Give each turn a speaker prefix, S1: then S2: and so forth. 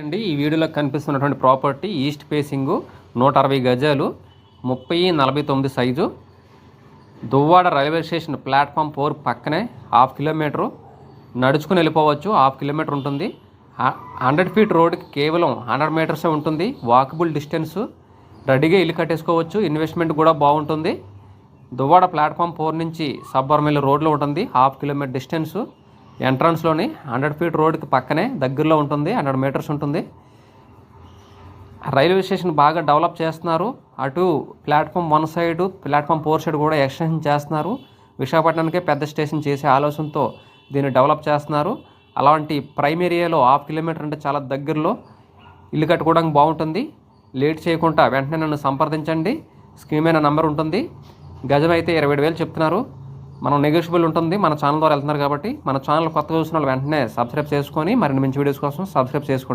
S1: అండి ఈ వీడియోలో కనిపిస్తున్నటువంటి ప్రాపర్టీ ఈస్ట్ ఫేసింగ్ నూట అరవై గజాలు ముప్పై నలభై తొమ్మిది size. Duvvada railway station platform four పక్కనే హాఫ్ కిలోమీటరు. నడుచుకుని వెళ్ళిపోవచ్చు హాఫ్ కిలోమీటర్ ఉంటుంది. హండ్రెడ్ ఫీట్ రోడ్కి కేవలం హండ్రెడ్ మీటర్సే ఉంటుంది. Walkable distance. రెడీగా ఇల్లు కట్టేసుకోవచ్చు ఇన్వెస్ట్మెంట్ కూడా బాగుంటుంది. దువ్వాడ ప్లాట్ఫామ్ ఫోర్ నుంచి సబ్బర్మిల్ రోడ్లో ఉంటుంది హాఫ్ కిలోమీటర్ డిస్టెన్స్. ఎంట్రన్స్లోని హండ్రెడ్ ఫీట్ రోడ్కి పక్కనే దగ్గరలో ఉంటుంది హండ్రెడ్ మీటర్స్ ఉంటుంది. రైల్వే స్టేషన్ బాగా డెవలప్ చేస్తున్నారు. అటు platform one side platform four side కూడా ఎక్స్టెన్షన్ చేస్తున్నారు. విశాఖపట్నానికే పెద్ద స్టేషన్ చేసే ఆలోచనతో దీన్ని డెవలప్ చేస్తున్నారు. అలాంటి ప్రైమ్ ఏరియాలో హాఫ్ కిలోమీటర్ అంటే చాలా దగ్గరలో ఇల్లు కట్టుకోవడానికి బాగుంటుంది. లేట్ చేయకుండా వెంటనే నన్ను సంప్రదించండి. స్క్రీన్ అయిన నంబర్ ఉంటుంది. గజం అయితే ఇరవై వేలు చెప్తున్నారు. మనం నెగోషియబుల్ ఉంటుంది మన ఛానల్ ద్వారా వెళ్తున్నారు కాబట్టి మన ఛానల్ కొత్తగా చూసిన వాళ్ళు వెంటనే సబ్స్క్రైబ్ చేసుకొని మరిన్ని మంచి వీడియోస్ కోసం సబ్స్క్రైబ్ చేసుకోండి.